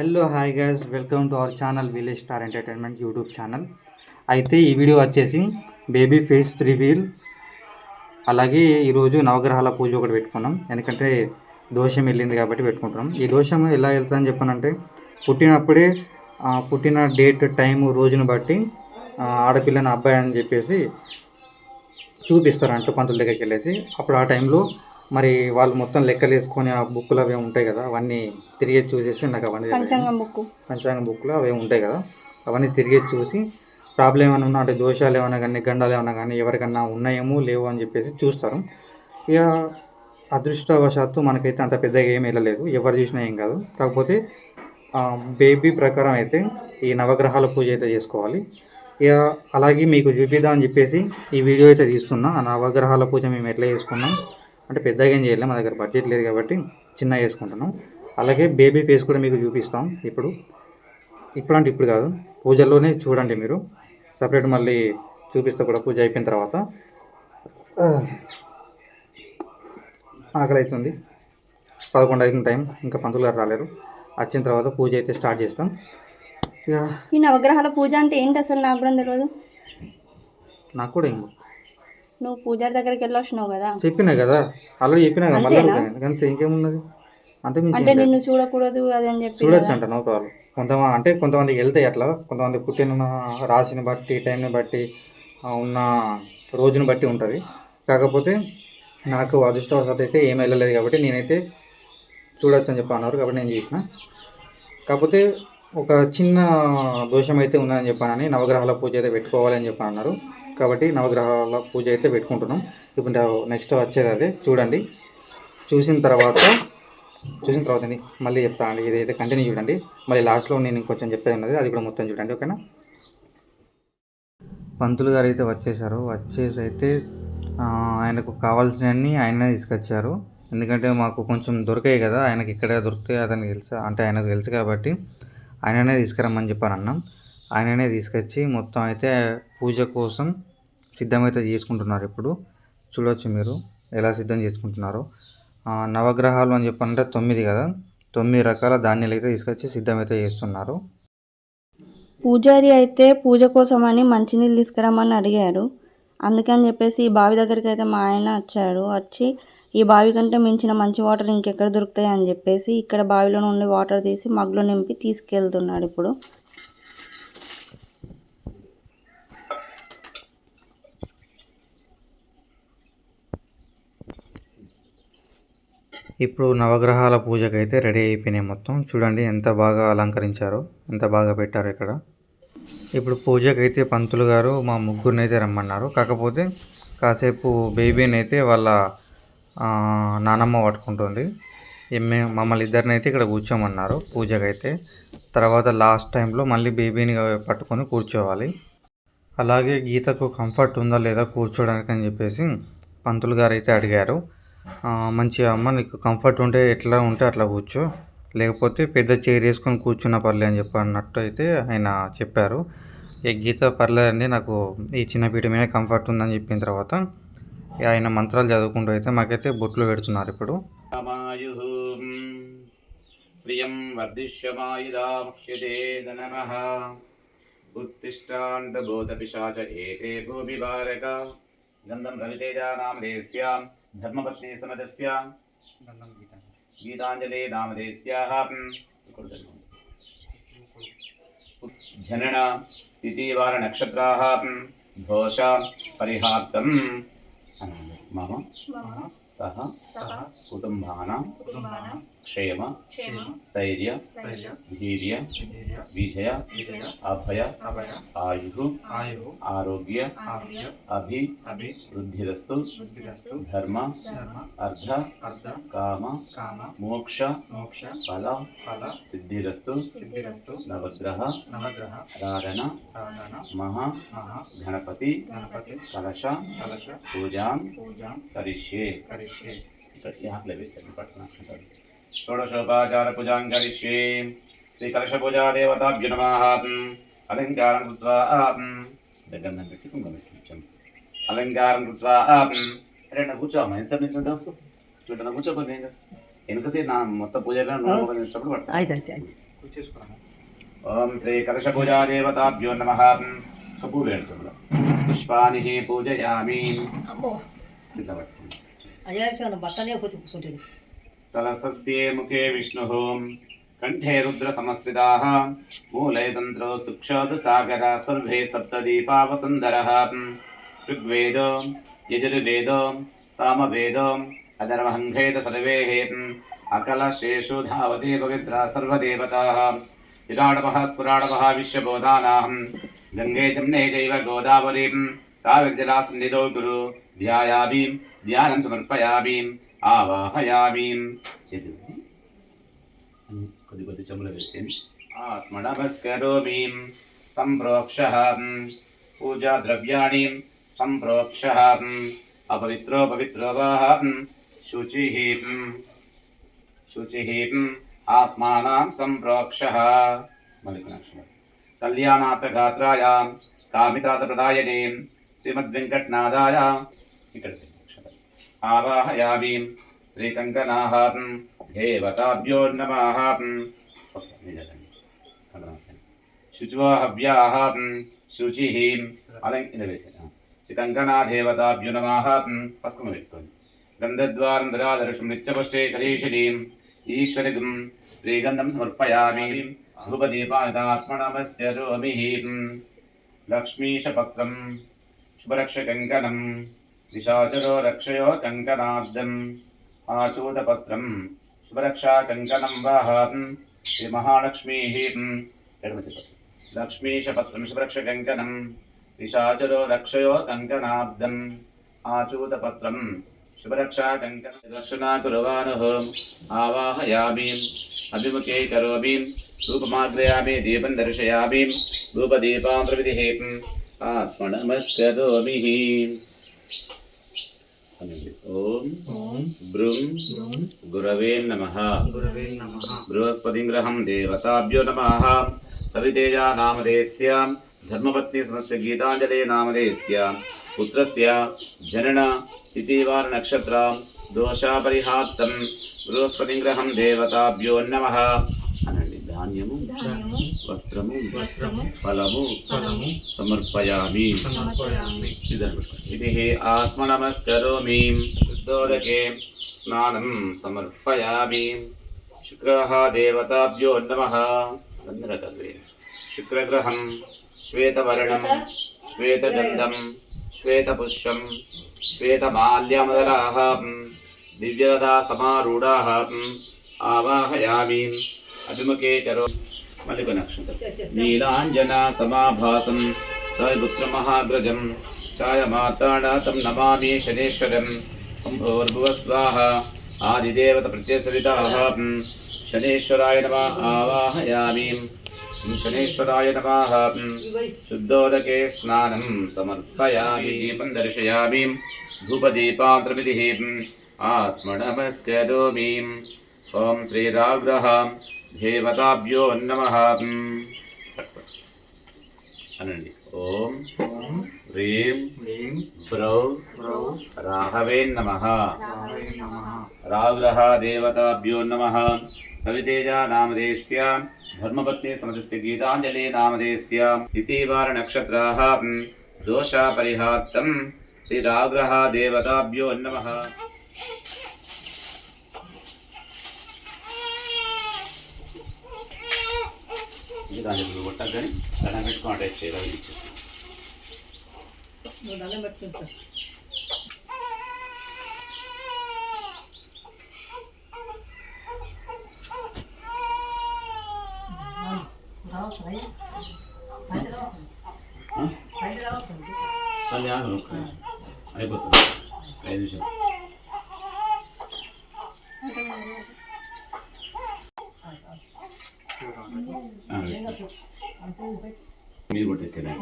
Hello hi guys welcome to our channel village star entertainment YouTube channel అయితే ఈ video వచ్చేసి baby face reveal అలాగే ఈరోజు నవగ్రహాల పూజ ఒకటి పెట్టుకున్నాం. ఎందుకంటే దోషం వెళ్ళింది కాబట్టి పెట్టుకుంటున్నాం. ఈ దోషం ఎలా వెళ్తుందని చెప్పానంటే పుట్టినప్పుడే పుట్టిన డేట్ టైం రోజును బట్టి ఆడపిల్లని అబ్బాయి అని చెప్పేసి చూపిస్తారు అంటూ పంతుల దగ్గరికి వెళ్ళేసి. అప్పుడు ఆ టైంలో మరి వాళ్ళు మొత్తం లెక్కలు వేసుకొని ఆ బుక్లు అవి ఉంటాయి కదా అవన్నీ తిరిగి చూసేసి నాకు అవన్నీ. పంచాంగం బుక్ పంచాంగ బుక్లో అవి ఉంటాయి కదా అవన్నీ తిరిగి చూసి ప్రాబ్లం ఏమైనా ఉన్నా అంటే దోషాలు ఏమైనా కానీ గండాలు ఏమైనా కానీ ఎవరికన్నా ఉన్నాయేమో లేవు అని చెప్పేసి చూస్తారు. ఇక అదృష్టవశాత్తు మనకైతే అంత పెద్దగా ఏం వెళ్ళలేదు ఎవరు చూసినా ఏం కాదు. కాకపోతే బేబీ ప్రకారం అయితే ఈ నవగ్రహాల పూజ అయితే చేసుకోవాలి. ఇక అలాగే మీకు చూపిద్దాం అని చెప్పేసి ఈ వీడియో అయితే తీస్తున్నా. ఆ నవగ్రహాల పూజ మేము ఎట్లా చేసుకున్నాం అంటే పెద్దగా ఏం చేయలేం మా దగ్గర బడ్జెట్ లేదు కాబట్టి చిన్న చేసుకుంటున్నాం అలాగే బేబీ ఫేస్ కూడా మీకు చూపిస్తాం ఇప్పుడు. ఇప్పుడు అంటే ఇప్పుడు కాదు పూజల్లోనే చూడండి మీరు. సపరేట్ మళ్ళీ చూపిస్తా కూడా పూజ అయిపోయిన తర్వాత. ఆకలి అవుతుంది పదకొండు అవుతుంది టైం ఇంకా పంతులు గారు రాలేరు. వచ్చిన తర్వాత పూజ అయితే స్టార్ట్ చేస్తాం. ఇక ఈ నవగ్రహాల పూజ అంటే ఏంటి అసలు నాకు కూడా తెలియదు నాకు కూడా ఏమో నువ్వు పూజారి దగ్గరికి వెళ్ళి వచ్చినావు కదా. చెప్పినా కదా? ఆల్రెడీ చెప్పినా కదా? మళ్ళీ అంతేనా? అడుగుతాను. అంతే ఇంకేమున్నది? అంతే మించి అంటే ఏం లేదు. నిన్ను చూడకూడదు అది అని చెప్పి చూడొచ్చు అంట నో ప్రాబ్లం కొంతమంది అంటే కొంతమందికి వెళ్తాయి అట్లా. కొంతమంది పుట్టిన రాశిని బట్టి టైంని బట్టి ఆ, ఉన్న రోజుని బట్టి ఉంటుంది. కాకపోతే నాకు అదృష్టవశాత్తు అయితే ఏం వెళ్ళలేదు కాబట్టి నేనైతే చూడొచ్చు అని చెప్పి అన్నారు కాబట్టి నేను చూసిన. కాకపోతే ఒక చిన్న దోషం అయితే ఉందని చెప్పానని నవగ్రహాల పూజ అయితే పెట్టుకోవాలని చెప్పి అన్నారు. కాబట్టి నవగ్రహాల పూజ అయితే పెట్టుకుంటున్నాం. ఇప్పుడు నెక్స్ట్ వచ్చేది అదే. చూడండి. చూసిన తర్వాత చూసిన తర్వాత అండి మళ్ళీ చెప్తానండి ఇదైతే కంటిన్యూ చూడండి. మళ్ళీ లాస్ట్లో నేను ఇంకొంచెం చెప్పేది ఉన్నది. అది కూడా మొత్తం చూడండి ఓకేనా? పంతులు గారు అయితే వచ్చేసారు. వచ్చేసి అయితే ఆయనకు కావాల్సినవన్నీ ఆయనే తీసుకొచ్చారు. ఎందుకంటే మాకు కొంచెం దొరికాయి కదా ఆయనకి ఇక్కడ దొరికితే అతనికి తెలుసు. అంటే ఆయనకు తెలుసు కాబట్టి ఆయననే తీసుకురమ్మని చెప్పాను అన్నాం ఆయననే తీసుకొచ్చి మొత్తం అయితే పూజ కోసం సిద్ధమైతే చేసుకుంటున్నారు ఇప్పుడు. చూడొచ్చు మీరు ఎలా సిద్ధం చేసుకుంటున్నారో. నవగ్రహాలు అని చెప్పంటే తొమ్మిది కదా. తొమ్మిది రకాల ధాన్యాలు అయితే తీసుకొచ్చి సిద్ధమైతే చేస్తున్నారు. పూజారి అయితే పూజ కోసం అని మంచినీళ్ళు తీసుకురామని అడిగారు. అందుకని చెప్పేసి ఈ బావి దగ్గరికి అయితే మా ఆయన వచ్చాడు. వచ్చి ఈ బావి కంటే మించిన మంచి వాటర్ ఇంకెక్కడ దొరుకుతాయి అని చెప్పేసి ఇక్కడ బావిలో నుండి వాటర్ తీసి మగ్గులో నింపి తీసుకెళ్తున్నాడు ఇప్పుడు. ఇప్పుడు నవగ్రహాల పూజకైతే అయితే రెడీ అయిపోయినాయి మొత్తం. చూడండి ఎంత బాగా అలంకరించారో ఎంత బాగా పెట్టారు ఇక్కడ. ఇప్పుడు పూజకైతే పంతులు గారు మా ముగ్గురిని అయితే రమ్మన్నారు. కాకపోతే కాసేపు బేబీని అయితే వాళ్ళ నానమ్మ పట్టుకుంటుంది. ఏమే మమ్మల్ని ఇద్దరిని అయితే ఇక్కడ కూర్చోమన్నారు పూజకైతే. తర్వాత లాస్ట్ టైంలో మళ్ళీ బేబీని పట్టుకొని కూర్చోవాలి. అలాగే గీతకు కంఫర్ట్ ఉందా లేదా కూర్చోడానికి అని చెప్పేసి పంతులు గారు అయితే అడిగారు. మంచిగా అమ్మ నీకు కంఫర్ట్ ఉంటే ఎట్లా ఉంటే అట్లా కూర్చో. లేకపోతే పెద్ద చైర్ వేసుకొని కూర్చున్న పర్లే అని చెప్పి అన్నట్టు అయితే ఆయన చెప్పారు. ఈ గీత పర్లేదండి నాకు ఈ చిన్న పీట మీద కంఫర్ట్ ఉందని చెప్పిన తర్వాత ఆయన మంత్రాలు చదువుకుంటూ అయితే మాకైతే బొట్లు పెడుతున్నారు ఇప్పుడు. రామాయుः శ్రియం వర్ధిష్యమాయుధాముఖ్యతే నమః. ఉత్తిష్టాంతభూతపిశాచ ఏతే భూమిభారక గంధం రవితేజానాం దేశ్యాం సమదస్యాం గీతాంజలి నామదేస్యాः జనన తిథివార నక్షత్రాः దోష పరిహార్థం మమ सह कुटुम्बानां क्षेम स्थैर्य धीर्य विजय अभय आयु आरोग्य अभि वृद्धिरस्तु धर्म अर्ध काम मोक्ष फल सिद्धिरस्तु नवग्रह रारण महा गणपति कलश पूजा करिष्ये। करिष्ये। तस्याः प्लविष्यति पठनार्थं षोडशोपाचारपूजाङ्करिष्ये श्रीकलशपूजादेवताभ्य नमः। अलङ्कारं कृत्वा गन्धं कृत्वा कुङ्गमिष्यम् అలంకారం కృత్వా అరే నా కూర్చో అమ్మ ఎంత చూద్దాం చూడ నా కూర్చో పని ఎందుకసే నా మొత్తం పూజ చూసినప్పుడు ఓం శ్రీ కలశ పూజా నమ కపూలు పుష్పాని పూజయామి అయ్యాక బట్టనే పోతే కూర్చుంటుంది. తలసస్యే ముఖే విష్ణు కంఠే రుద్రసమశ్రితాः మూలే తంత్రో సుక్షోదు సాగర సర్వే సప్త దీపావసుందర ఋగ్వేదో యజుర్వేదో సామవేదో అధర్వహంఘేత సర్వే అకలశేషు ధావతే పవిత్ర సర్వదేవతాः విరాడవः స్ఫురాడవ విశ్వబోధానాహం గంగే జమ్నే చైవ గోదావరీం గురు ధ్యాయామి ధ్యానం సమర్పయామి ఆవాహయామి చేతులు కొద్ది కొద్ది చెములు వేసేయండి ఆత్మనమస్కరోమి సంప్రోక్ష పూజా ద్రవ్యాణి సంప్రోక్ష అపవిత్రో పవిత్రో వాహ శుచి శుచి ఆత్మానం సంప్రోక్ష మల్లికనక్షరం కళ్యాణార్థగాత్రాయ కామితార్థప్రదాయనే శ్రీమద్వెంకటనాథాయ ఇక్కడ అక్షరం ఆవాహయామి శ్రీకంకనాహ శుచువాహవ్యాహారం నమః శుచివాహవ్యాహ శుచి అలం ఇది వేసాను శ్రీకంకనా దేవతాభ్యో వేసుకోండి గంధద్వారం దరాదర్శం నిత్యపుష్టే కలీషిలీం ఈశ్వరిగం శ్రీగంధం సమర్పయామి ధూపదీపాదాత్మనమస్యరోమి లక్ష్మీశపత్రం శుభరక్షకంకణం నిశాచరో రక్షయో కంకణాబ్దం. ఆచూతపత్రం. శుభరక్షా కంకణం వాహం. శ్రీ మహాలక్ష్మీ లక్ష్మీశపత్రం శుభరక్ష కంకణం నిశాచరో రక్షయో కంకణాబ్దం. ఆచూతపత్రం శుభరక్షా కంకణ దర్శనా కుర్వాణః ఆవాహయామి అభిముఖే కరోమి రూపమాగ్రయామి దీపం దర్శయామి ధూపదీపాం ప్రవిధిः ఆత్మనమస్కరోమి ఓం బ్రూం గురవే నమః గురవే నమ బృహస్పతిం గ్రహం దేవతాభ్యో నమః కవితేజా నామధేయస్య ధర్మపత్ని సమస్య గీతాంజలి నామధేయస్య పుత్రస్య జనన తిథివార నక్షత్ర దోషాపరిహాత్తం బృహస్పతిం గ్రహం దేవతాభ్యో నమః అనండి ధాన్యము వస్త్రము వస్త్రము ఫలము ఫలము సమర్పయామి సమర్పయామి ఇది ఆత్మనమస్కరోమి శుద్ధోదకే స్నానం సమర్పయామి శుక్రः దేవతాభ్యో నమः చంద్రకల్వే శుక్రగ్రహం శ్వేతవర్ణం శ్వేతగంధం శ్వేతపుష్పం శ్వేతమాల్యమదరాः దివ్యదా సమారూఢాः ఆవాహయామి అభిముఖే కరో మల్లిక నక్షత్రం నీలాంజనా సమాభాసం త్రైపుత్రమహాగ్రజం ఛాయమార్తాడాతం నమామి శనేశ్వరం సంభోర్భువస్వాహ ఆదిదేవత ప్రత్యసరితాः శనేశ్వరాయ నమ ఆవాహయామి శనేశ్వరాయ నమః శుద్ధోదకే స్నానం సమర్పయామి దీపం దర్శయామి ధూపదీపాంత్రమితిः ఆత్మనమస్కరోమి ఓం శ్రీరాగ్రహ దేవతాభ్యో నమః. అనండి. ఓం హ్రీం బ్రౌ రాహవే నమః. రాగ్రహ దేవతాభ్యో నమః. కవితేజ నామధేయస్య ధర్మపత్ని సమదస్య గీతాంజలి నామధేయస్య తిథివార నక్షత్రాः దోషాపరిహార్తం శ్రీరాగ్రహ దేవతాభ్యో నమః. గీతాంజలి కొట్టకు కానీ దండం పెట్టుకుని అటాచ్ చేయాలి దండం పెట్టుకుంటా. అయిపోతుంది. ఐదు నిమిషాలు. ఆ, మీరు కొట్టేసారా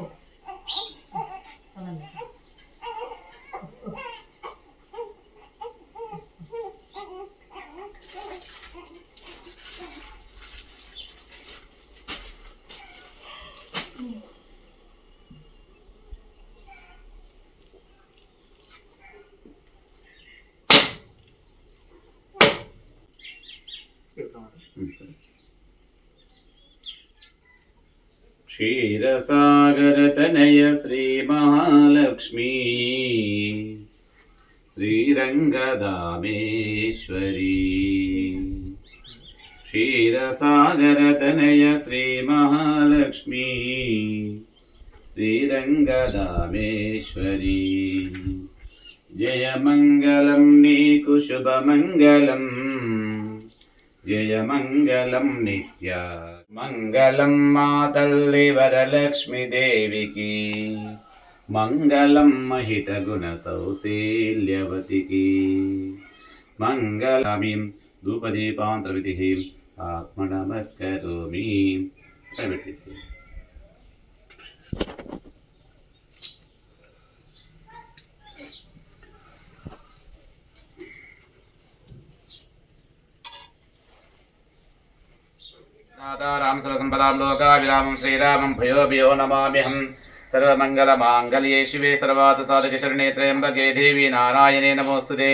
Thank you. क्षीरसागरतनय श्रीमहालक्ष्मी। श्रीरङ्गदामेश्वरी। क्षीरसागरतनय श्रीमहालक्ष्मी। श्रीरङ्गदामेश्वरी। जय मङ्गलं జయమంగళం నిత్య మంగళం మా తల్లి వరలక్ష్మి దేవికి. మంగళం మహిత గుణ సౌశీల్యవతికి. మంగళమీం ధూపదీపాంతరవిధి ఆత్మనమస్కరోమి. ప్రవేశి सर्वसम्पदां लोकाभिरामं श्रीरामं भयो भयो नमाम्यहं सर्वमङ्गलमाङ्गल्ये शिवे सर्वार्थसाधकशरणे त्र्यम्बके देवी नारायणे नमोऽस्तुते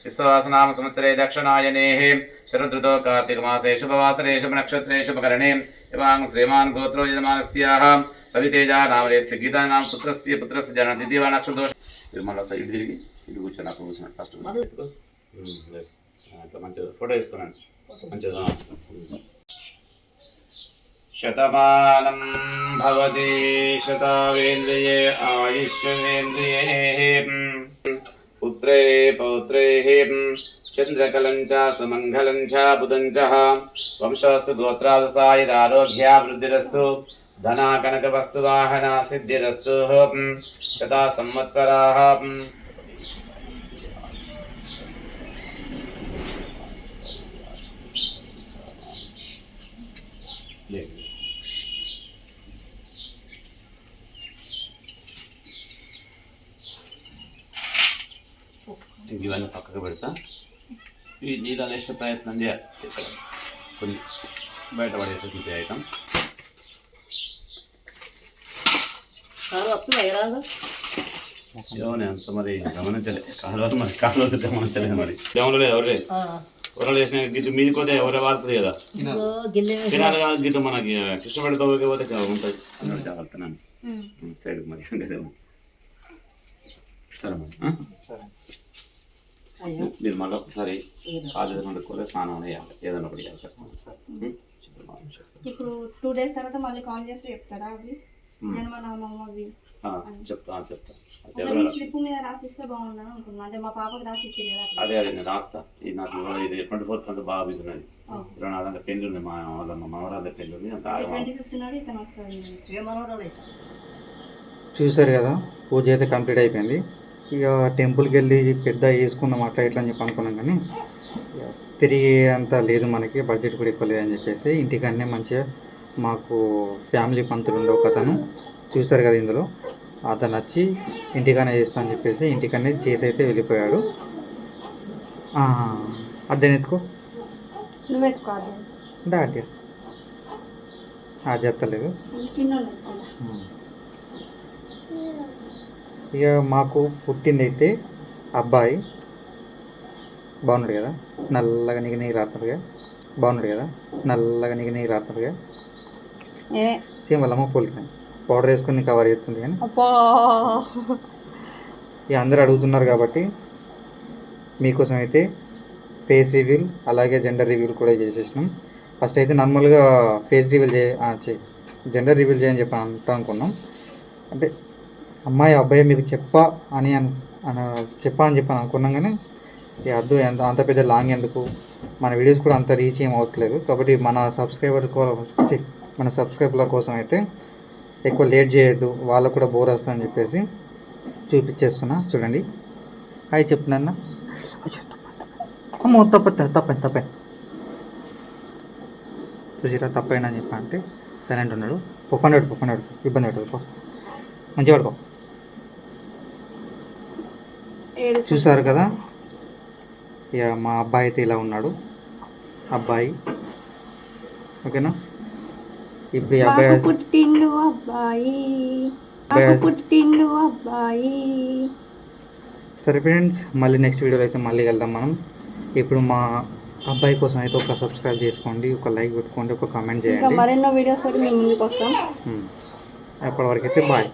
विश्वासनाम संवत्सरे दक्षिणायनेः शरदृतो कार्तिकमासे शुभवासरे शुभनक्षत्रे शुभकरणे इवां श्रीमान् गोत्रो यजमानस्याः రవితేజ నామదేశ గీతా నామ పుత్రస్య పుత్రస్య జనతి దివా నక్షత్రదోష తిరుమల సైడ్ తిరిగి ఇటు కూర్చొని అక్కడ కూర్చున్నాడు ఫస్ట్ అట్లా మంచిగా ఫోటో తీసుకున్నాను మంచిగా शतमानम् भवति शतावेन्द्रिये पुत्रे पौत्रे चन्द्रकलं च सुमङ्गलं च बुधं च। वंशस्तु गोत्रादसायिरारोग्यावृद्धिरस्तु धनाकनकवस्तुवाहना सिद्धिरस्तु शता संवत्सराः ఇవన్నీ పక్కకు పెడతా. ఈ నీళ్ళు వేసే ప్రయత్నం చేయాలి. ఇక్కడ కొన్ని బయట పడేసి ఐటమ్. ఏమోనే అంత మరి గమనించలే. కాలువ మరి కాలువ వస్తే గమనించలేదు మరి. దేవుళ్ళు ఎవరే ఎవరు వేసిన గిట్టు మీది పోతే ఎవరే వాడుతుంది కదా. తినాలి కాదు గిట్టు మనకి కృష్ణపడి తోలికి పోతే ఉంటుంది. జాగ్రత్త సైడ్ మరి. సరే మరి. ఆ? అయ్యో. మీరు మళ్ళీ ఒకసారి కాలు వండుకోలే స్నానం చేయాలి ఏదైనా ఒకటి? ఇప్పుడు టూ డేస్ తర్వాత మళ్ళీ కాల్ చేసి చెప్తారా అవి? చెప్తా స్లిప్ మీద రాసిస్తే బాగుండని అనుకున్నా అంటే మా పాపకి రాసి ఇచ్చింది కదా అట్లా. అదే అదే నేను రాస్తా. ఇది నాకు ఇది ట్వంటీ ఫోర్త్ అంతా బాగా బిజీ ఉన్నది. ఓకే. ఇరవై నాలుగు గంటల పెళ్ళి ఉంది మా వాళ్ళ మా ఉంది అంత ఆగమా? ట్వంటీ ఫిఫ్త్ నాడు ఇతను వస్తాడు. ఏమనోడాలి చూసారు కదా పూజ అయితే కంప్లీట్ అయిపోయింది. ఇక టెంపుల్కి వెళ్ళి పెద్ద వేసుకుందాం అట్లా ఇట్లా అని చెప్పి అనుకున్నాం కానీ ఇక తిరిగి అంత లేదు మనకి బడ్జెట్ కూడా ఎక్కువ లేదని చెప్పేసి ఇంటికన్నే మంచిగా మాకు ఫ్యామిలీ పంతులు ఉండే ఒక అతను చూసారు కదా ఇందులో. అతను వచ్చి ఇంటికనే చేస్తా అని చెప్పేసి ఇంటికనే చేసి అయితే వెళ్ళిపోయాడు. అద్దెని ఎత్తుకో? నువ్వు అది. చెప్తలేదు. ఇక మాకు పుట్టిందైతే అబ్బాయి. బాగున్నాడు కదా? నల్లగా నీకు నీరు ఆడుతుందిగా బాగున్నాడు కదా? నల్లగా నీకు నీరు ఆడుతుందిగా సేమ్ వాళ్ళ అమ్మ పోలిక పౌడర్ వేసుకుని కవర్ చేస్తుంది కానీ. ఇక అందరూ అడుగుతున్నారు కాబట్టి మీకోసం అయితే ఫేస్ రివ్యూల్ అలాగే జెండర్ రివ్యూల్ కూడా చేసేసినాం. ఫస్ట్ అయితే నార్మల్గా ఫేస్ రివ్యూల్ చే జెండర్ రివ్యూల్ చేయని చెప్పి అంటా అనుకున్నాం. అంటే అమ్మాయి అబ్బాయి మీకు చెప్పా అని అని చెప్పా అని చెప్పాను అనుకున్నాం కానీ అర్థం అద్దు ఎంత అంత పెద్ద లాంగ్ ఎందుకు? మన వీడియోస్ కూడా అంత రీచ్ ఏం అవ్వట్లేదు. కాబట్టి మన సబ్స్క్రైబర్ ఛీ, మన సబ్స్క్రైబర్ల కోసం అయితే ఎక్కువ లేట్ చేయొద్దు. వాళ్ళకు కూడా బోర్ వస్తుందని చెప్పేసి చూపించేస్తున్నా. చూడండి. హాయ్ చెప్తున్నా అమ్మో తప్ప తప్పని తప్పని చూసిరా తప్పైనా అని చెప్పా అంటే సైలెంట్ ఉన్నాడు. పొప్పండి పొప్పండి ఇబ్బంది పెట్టదు మంచిగా పడుకో. చూసారు కదా? ఇక మా అబ్బాయి అయితే ఇలా ఉన్నాడు. అబ్బాయి. ఓకేనా? ఇప్పుడు అబ్బాయి పుట్టిండు అబ్బాయి. పుట్టిండు అబ్బాయి. సరే ఫ్రెండ్స్ మళ్ళీ నెక్స్ట్ వీడియోలో అయితే మళ్ళీ వెళ్దాం మనం. ఇప్పుడు మా అబ్బాయి కోసం అయితే ఒక సబ్స్క్రైబ్ చేసుకోండి ఒక లైక్ పెట్టుకోండి ఒక కామెంట్ చేయండి. మరెన్నో వీడియోస్ తోటి మేము ముందుకు వస్తాం. అప్పటి వరకు అయితే బాయ్.